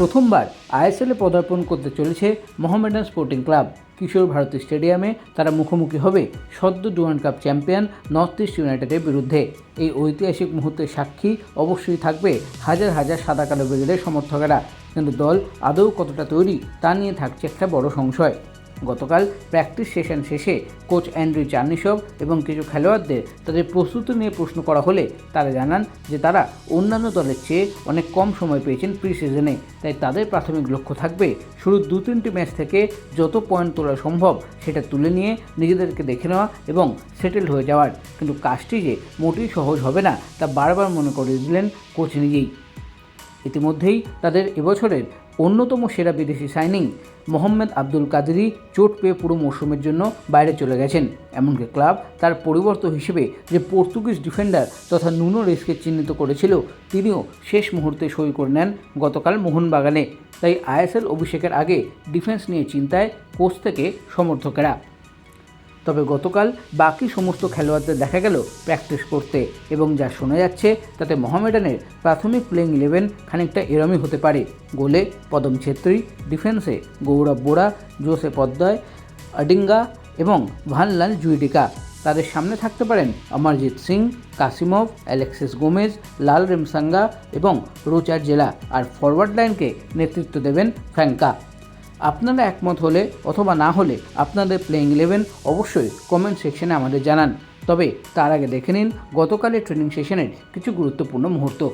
প্রথমবার আইএসএলে পদার্পণ করতে চলেছে মোহামেডান স্পোর্টিং ক্লাব। কিশোর ভারতী স্টেডিয়ামে তারা মুখোমুখি হবে সদ্য Durand cup champion north east ইউনাইটেডের বিরুদ্ধে। এই ঐতিহাসিক মুহূর্তের সাক্ষী অবশ্যই থাকবে হাজার হাজার সাদা কালো ব্রিগেডের সমর্থকেরা। কিন্তু দল আদৌ কতটা তৈরি তা নিয়ে থাকছে একটা বড় সংশয়। গতকাল প্র্যাকটিস সেশন শেষে কোচ অ্যান্ড্রি চার্নিসব এবং কিছু খেলোয়াড়দের তাদের প্রস্তুতি নিয়ে প্রশ্ন করা হলে তারা জানান যে তারা অন্যান্য দলের চেয়ে অনেক কম সময় পেয়েছেন প্রি সিজনে তাই তাদের প্রাথমিক লক্ষ্য থাকবে শুরু দু তিনটি ম্যাচ থেকে যত পয়েন্ট তোলা সম্ভব সেটা তুলে নিয়ে নিজেদেরকে দেখে নেওয়া এবং সেটেল হয়ে যাওয়ার। কিন্তু কাজটি যে মোটেই সহজ হবে না তা বারবার মনে করিয়ে দিলেন কোচ নিজেই। ইতিমধ্যেই তাদের এবছরের অন্যতম সেরা বিদেশি সাইনিং মোহাম্মদ আব্দুল কাদেরি চোট পেয়ে পুরো মৌসুমের জন্য বাইরে চলে গেছেন। এমনকি ক্লাব তার পরিবর্ত হিসেবে যে পর্তুগিজ ডিফেন্ডার তথা নুনো রেসকে চিহ্নিত করেছিল, তিনিও শেষ মুহূর্তে সই করে নেন গতকাল মোহনবাগানে। তাই আইএসএল অভিষেকের আগে ডিফেন্স নিয়ে চিন্তায় কোচ থেকে সমর্থকেরা। তবে গতকাল বাকি সমস্ত খেলোয়াড়দের দেখা গেল প্র্যাকটিস করতে এবং যা শোনা যাচ্ছে, তাতে মোহামেডানের প্রাথমিক প্লেইং ইলেভেন খানিকটা এরমই হতে পারে। গোলে পদম ছেত্রী ডিফেন্সে গৌরব বোরা, জোসে পদ্ময় আডিঙ্গা এবং ভানলাল জুইডিকা। তাদের সামনে থাকতে পারেন Amarjit Singh, Kasimov, Alexis Gomez Lalremsanga এবং রোচার জেলা। আর ফরওয়ার্ড লাইনকে নেতৃত্ব দেবেন ফ্র্যাঙ্কা আপনারা একমত হলে অথবা না হলে আপনাদের প্লেইং ইলেভেন অবশ্যই কমেন্ট সেকশনে আমাদের জানান। তবে তার আগে দেখে নিন, গতকালের ট্রেনিং সেশনের কিছু গুরুত্বপূর্ণ মুহূর্ত।